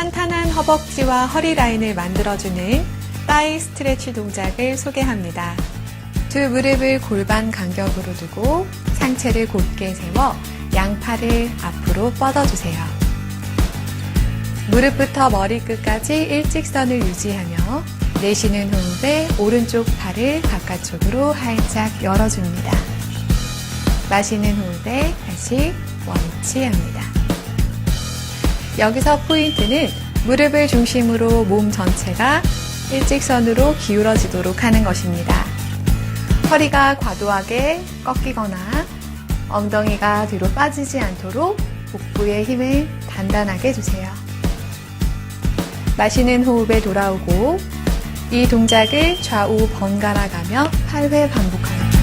편안한 허벅지와 허리 라인을 만들어주는 사이 스트레치 동작을 소개합니다. 두 무릎을 골반 간격으로 두고 상체를 곧게 세워 양팔을 앞으로 뻗어주세요. 무릎부터 머리끝까지 일직선을 유지하며 내쉬는 호흡에 오른쪽 팔을 바깥쪽으로 활짝 열어줍니다. 마시는 호흡에 다시 원위치합니다. 여기서 포인트는 무릎을 중심으로 몸 전체가 일직선으로 기울어지도록 하는 것입니다. 허리가 과도하게 꺾이거나 엉덩이가 뒤로 빠지지 않도록 복부의 힘을 단단하게 주세요. 마시는 호흡에 돌아오고 이 동작을 좌우 번갈아 가며 8회 반복합니다.